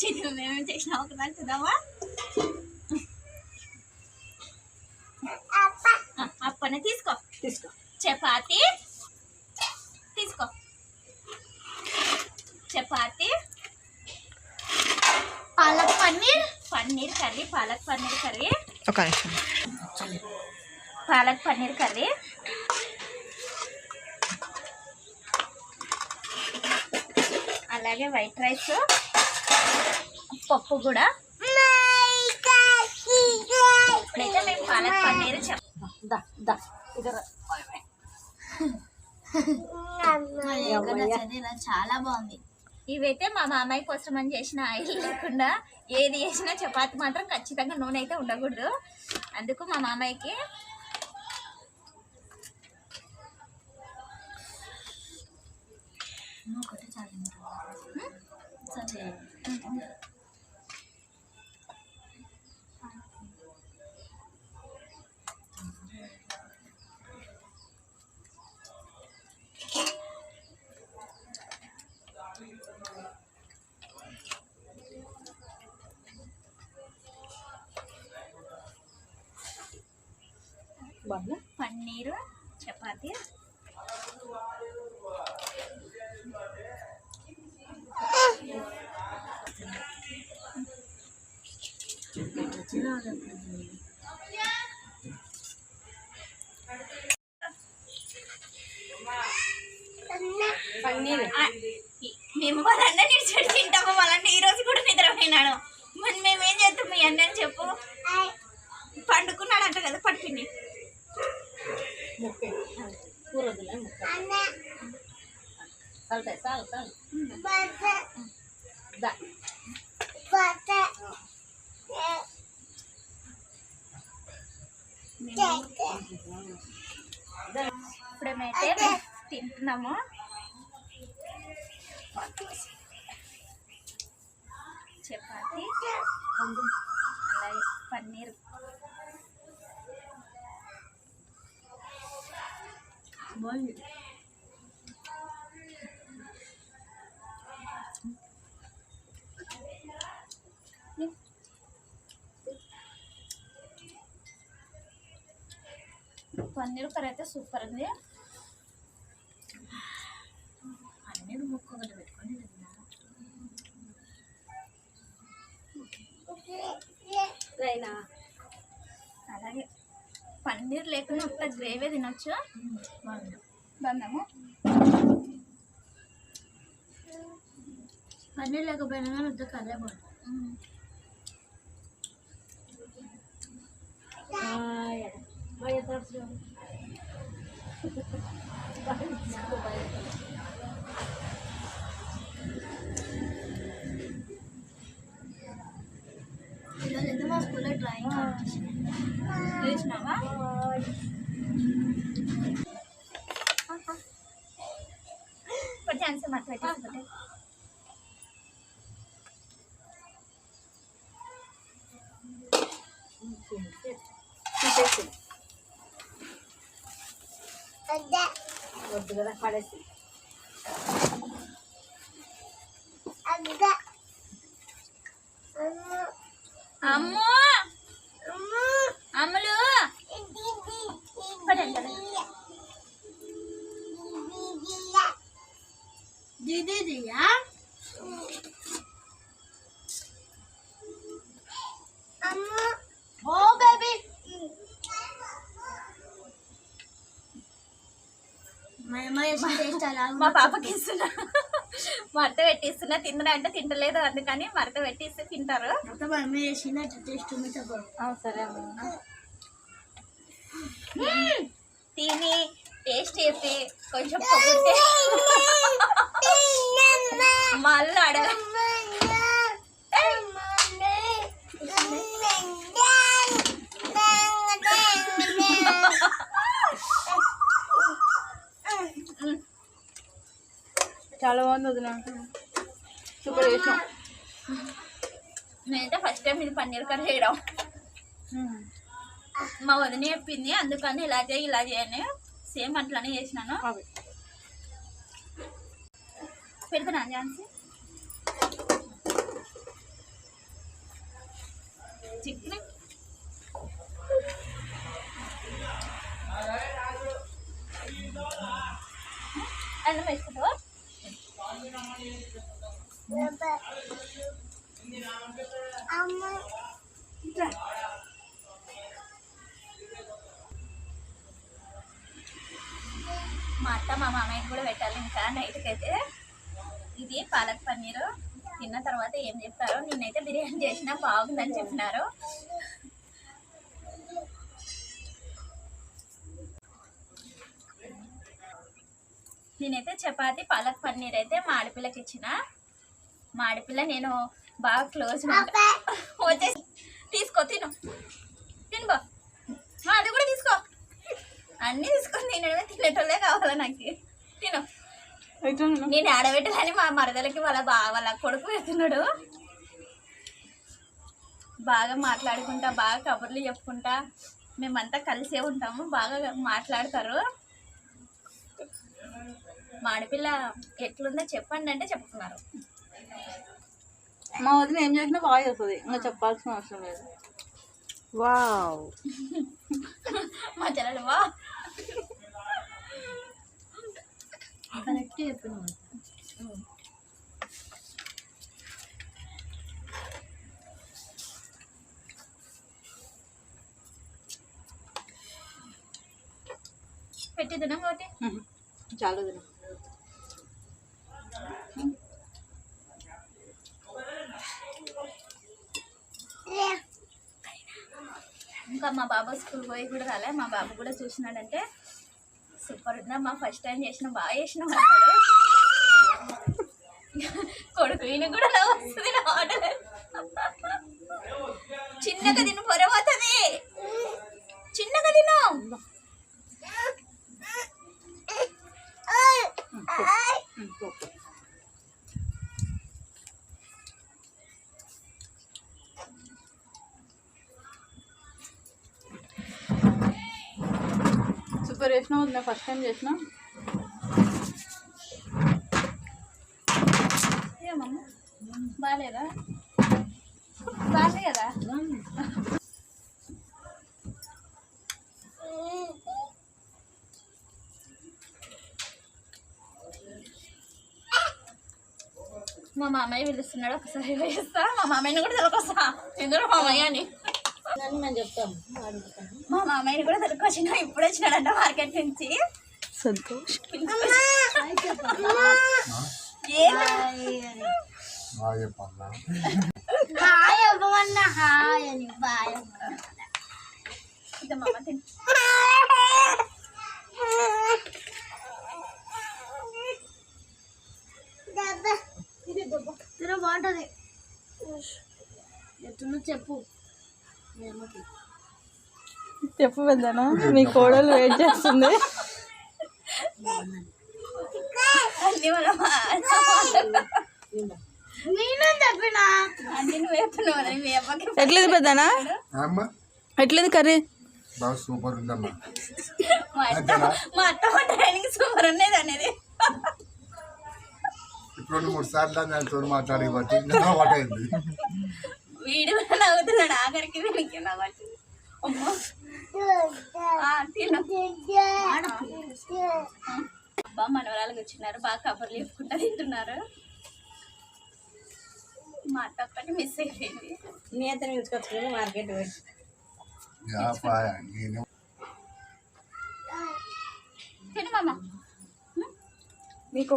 చిన్న మేమేం చేసినా ఒకసారి చూద్దామా అప్పనే తీసుకో తీసుకో చపాతి తీసుకో చపాతి పాలక్ పన్నీర్ పన్నీర్ కర్రీ పాలక్ పన్నీర్ కర్రీ ఒక నిమిషం. పాలక్ పన్నీర్ కర్రీ అలాగే వైట్ రైస్. పప్పు కూడా. ఇప్పుడైతే మేము పాలక్ పన్నీర్ చెప్ దా దా ఇద్దరు చాలా బాగుంది. ఇవైతే మా మామయ్య కోసం అని చేసిన ఆయిల్ లేకుండా ఏది చేసినా చపాతి మాత్రం ఖచ్చితంగా నూనె అయితే ఉండకూడదు. అందుకు మా మామయ్యకి ఒకటి చాలు సరే బాగుందా? పన్నీరు చపాతి. పన్నీర్. మేము వాళ్ళ అన్నని చెడు తింటాము. వాళ్ళని ఈ రోజు కూడా నిద్రపోయినాడు. మరి మేమేం చేస్తాం మీ అన్నని చెప్పు. పండుకున్నాడంట కదా పడుకుని ముప్పై కూర వద్దులే ముప్పై చల్తాయి చాలు చాలు దా ఇప్పుడేమైతే తింటున్నాము చపాతి అలాగే పన్నీర్ బాగుంది పన్నీర్ కర్రీ అయితే సూపర్ ఉంది. పన్నీర్ ముక్క ఒకటి పెట్టుకొని. రైనా? అలాగే. పన్నీర్ లేకుండా ఒక గ్రేవీ తినొచ్చు? బందము. పన్నీర్ లేకపోయినా కానీ వద్ద కర్రీ బాగుంది Bakit? వద్దు కదా పడేసి. అమ్మో. అమ్ములు. పడండి దీదీయా మా పాపకి ఇస్తున్నా. మడత పెట్టిస్తున్నా. తిందరా అంటే తింటలేదు అందుకని మడత పెట్టిస్తే తింటారు. సరే. తిని టేస్ట్ చెప్పి కొంచెం మళ్ళీ అడగ చాలా బాగుంది వదిన. సూపర్ చేసినాం. నేనైతే ఫస్ట్ టైం ఇది పన్నీర్ కర్రీ చేయడం. మా వదిన చెప్పింది అందుకని ఇలా చేయి ఇలా చేయని సేమ్ అట్లానే చేసినాను. అవి. పెడుతున్నా ఝాన్సీ? చికెన్. అన్నం నైట్కి అయితే ఇది పాలక్ పన్నీరు. తిన్న తర్వాత ఏం చెప్తారో నేనైతే బిర్యానీ చేసినా బాగుందని చెప్పినారు. నేనైతే చపాతి పాలక్ పన్నీర్ అయితే మా ఆడపిల్లకి ఇచ్చిన. మా ఆడపిల్ల నేను బాగా క్లోజ్ వచ్చేసి తీసుకో తిను. తినుకో అది కూడా తీసుకో. అన్నీ తీసుకొని తినడమే తినేటోళ్ళే కావాలా నాకు. తిను. నేను ఆడబెట్టాలని మా మరదలకి వాళ్ళ బా వాళ్ళ కొడుకు పెడుతున్నాడు. బాగా మాట్లాడుకుంటా బాగా కబుర్లు చెప్పుకుంటా. మేమంతా కలిసే ఉంటాము బాగా మాట్లాడతారు. మా ఆడపిల్ల ఎట్లుందో చెప్పండి అంటే చెప్తున్నారు మా వదిన ఏం చేసినా బాగా చేస్తుంది. ఇంకా చెప్పాల్సిన అవసరం లేదు. వావ్. మా చెల్లెలు వా కరెక్ట్ చెప్పిన పెట్టి తినం చాలా వదిన ఇంకా మా బాబా స్కూల్ పోయి కూడా రాలే. మా బాబు కూడా చూసినాడంటే సూపర్. ఉందా మా ఫస్ట్ టైం చేసిన బాగా చేసిన కొడుకు ఈయన కూడా నవ్వు వస్తుంది నా ఆటలు చిన్నగా తిను పొరపోతుంది చిన్నగా తిను. సూపర్ చేసిన వదిన ఫస్ట్ టైం చేసిన? ఏమమ్మా బాగాలేదా బాగాలే మా మామయ్య పిలుస్తున్నాడు ఒకసారి వేస్తా. మా మామయ్యని కూడా తొలకొస్తా. ఎందుకు మామయ్య అని? అడుగుతాను మా మామయ్యని కూడా తొలకొచ్చిన ఇప్పుడు వచ్చినాడంట మార్కెట్ నుంచి. సంతోష్. హాయ్ అవ్వమన్నా హాయ్ అని బాయ్ తిని. బాగుంటుంది. చెప్పు. చెప్పు పెద్దనా మీ కోడలు వెయిట్ చేస్తుంది. ఎట్లేదు పెద్దనా? అమ్మ. ఎట్లేదు కర్రీ? బాగా సూపర్ ఉందమ్మా. మా అత్త ట్రైనింగ్ సూపర్ ఉన్నది అనేది. ఇప్పుడు రెండు మూడు సార్లు మాట్లాడి బట్టి అయింది. వీడు నవ్వుతున్నాడు. ఆఖరికి ఆ, తిను. అబ్బా మనవరాలు కూర్చున్నారు. బాగా కబుర్లు చెప్పుకుంటా తింటున్నారు. మా అత్త ఒక్కటి మిస్ అయిపోయింది. మీ అతను తీసుకొచ్చుకొని మార్కెట్ తిను మామ. మీకు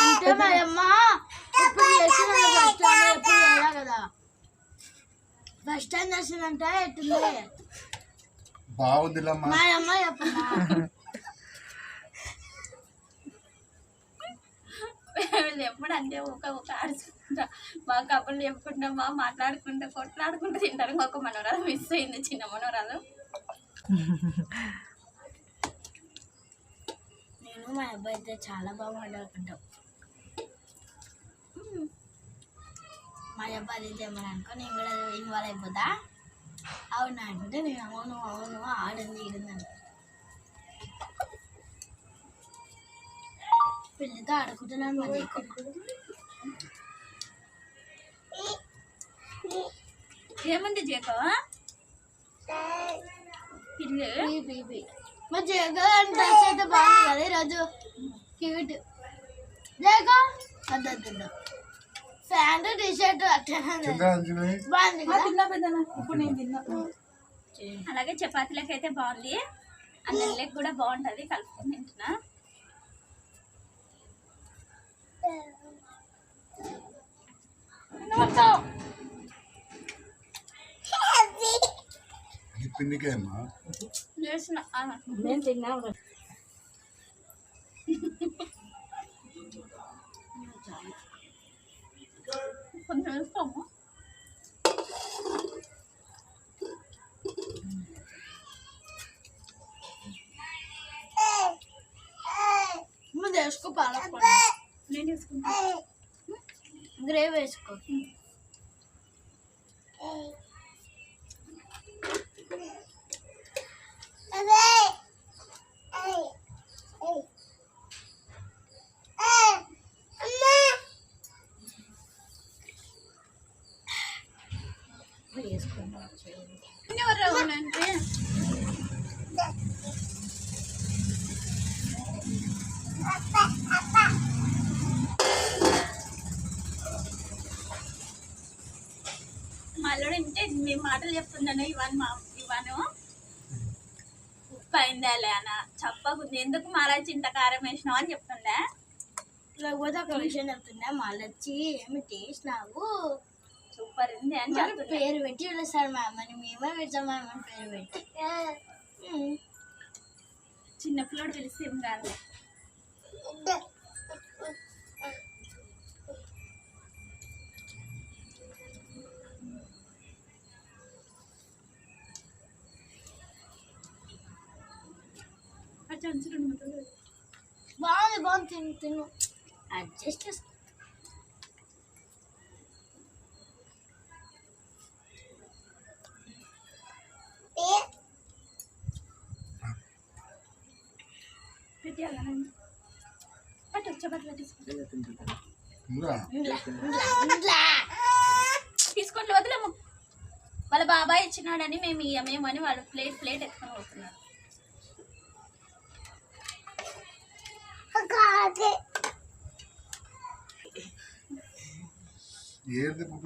అంటే మా అమ్మ ఎప్పుడు చేసిన ఫస్ట్ టైం ఎప్పుడు చేయలే కదా ఫస్ట్ టైం చేసిందంటే ఎట్టుంది బాగుందిలమ్మా. మా ఎప్పుడు అంటే ఒక ఒక ఆడుకుంటా. బాగా కబుర్లు చెప్పుకుంటా బాగా మాట్లాడుకుంటా కొట్లాడుకుంటూ తింటారు. ఇంకొక మనవరాలు మిస్ అయింది చిన్న మనవరాలు. నేను మా అబ్బాయి అయితే చాలా బాగా మాట్లాడుకుంటాం మా అబ్బాయి అయితే ఏమని అనుకో నేను కూడా ఇన్వాల్వ్ అయిపోతా. అవునా అంటే నేను అవును అవును ఆడింది ఈడింది అని ఆడుకుంటున్నాను మరి. ఏముంది జేకో? పిల్లు? పీ, మా జగన్ డ్రెస్ అయితే బాగుంది కదా ఈరోజు. క్యూట్. జగో అద్దద్దు టీ షర్ట్ అలాగే చపాతీలకు అయితే బాగుంది అన్నంలోకి కూడా బాగుంటది కలుపుకొని తింటున్నా. చేసిన నేను తిన్నా వేసుకో పాలక్ నేను వేసుకుంటా. గ్రేవ్ వేసుకో. ఎవరు? చెప్పకుంది ఎందుకు మళ్ళీ చింత కారం వేసినావు అని చెప్తుండే. లేకపోతే ఒక విషయం చెప్తున్నా మళ్ళొచ్చి ఏమి చేసినావు సూపర్ ఉంది అని చెప్తుండే. పేరు పెట్టి పిలుస్తారు మ్యామ్. అని మేమే పెడతాం మ్యామ్ అని పేరు పెట్టి. ఉమ్. చిన్న పిల్లడు పిలిస్తే ఏం కాదు. బాగుంది బాగుంది తిను తిను. అడ్జస్ట్ చేసుకో తీసుకోండి వదిలేము. వాళ్ళ బాబాయ్ ఇచ్చినాడని మేము ఇయ్యమేమని వాళ్ళు ప్లేట్ ప్లేట్ ఎత్తుకొని పోతున్నారు. ఏది మామ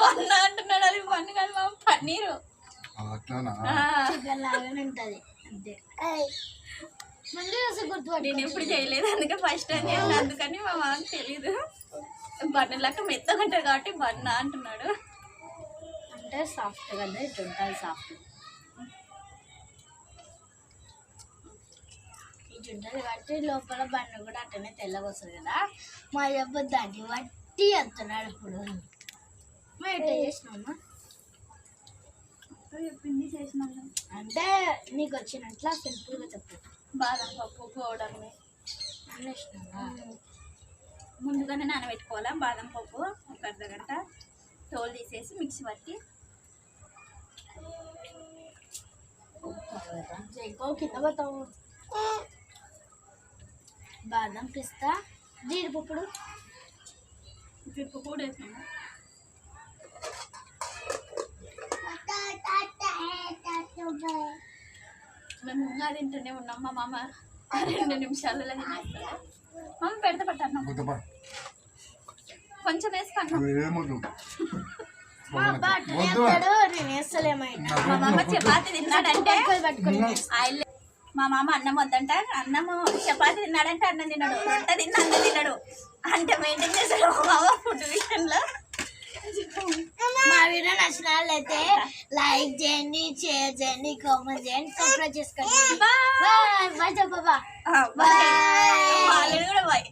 బన్న. అంటున్నాడు అది బన్న కాదు మామ పన్నీరు. అట్లానా ఆ, చికెన్ లాగానే ఉంటది అంతే. మళ్ళీ అసలు గుర్తుపట్టి నేను ఎప్పుడు చేయలేదు అందుకే ఫస్ట్ టైం చేయాలి అందుకని మా మామకి తెలీదు. బన్న లెక్క మెత్తగా ఉంటుంది కాబట్టి బన్న అంటున్నాడు. అంటే సాఫ్ట్ కదా ఇటు ఉంటుంది సాఫ్ట్ ఉంటుంది కాబట్టి లోపల బండ కూడా అట్టనే తెల్లగా వస్తుంది కదా. మా అబ్బాయి దాన్ని వట్టి వస్తున్నాడు ఇప్పుడు. మా ఎట్లా చేసినామా చెప్పింది చేసినాను అంటే నీకు వచ్చినట్ల సింపుల్గా చెప్పు. బాదం పప్పు పౌడర్ ముందుగానే నానబెట్టుకోవాలా? బాదం పప్పు ఒక అర్ధ గంట తోలు తీసేసి మిక్సీ పట్టి. జైకో కింద పోతావు బాదం పిస్తా జీడిపప్పుడు. పిప్పు కూడా వేసాను మేము ఇంకా తింటూనే ఉన్నాం. మా మామ రెండు నిమిషాలలో తినేస్తాడు. మామ పెడతా పట్టాను కొంచెం వేస్తాను మా నేను వేస్తలేమైనా మా మామ చపాతి తిన్నాడంటే ఆయిల్ మా మామ అన్నం వద్దంట. అన్నము చపాతి తిన్నాడంటే అన్నం తిన్నాడు. రొట్టె తిన్న అన్నం తిన్నాడు. అంటే మెయింటైన్ చేశాడు మామ ఫుడ్ విషయంలో మా వీడియో నచ్చిన వాళ్ళైతే లైక్ చేయండి షేర్ చేయండి కామెంట్ చేయండి సబ్స్క్రైబ్ చేసుకోండి. Bye bye bye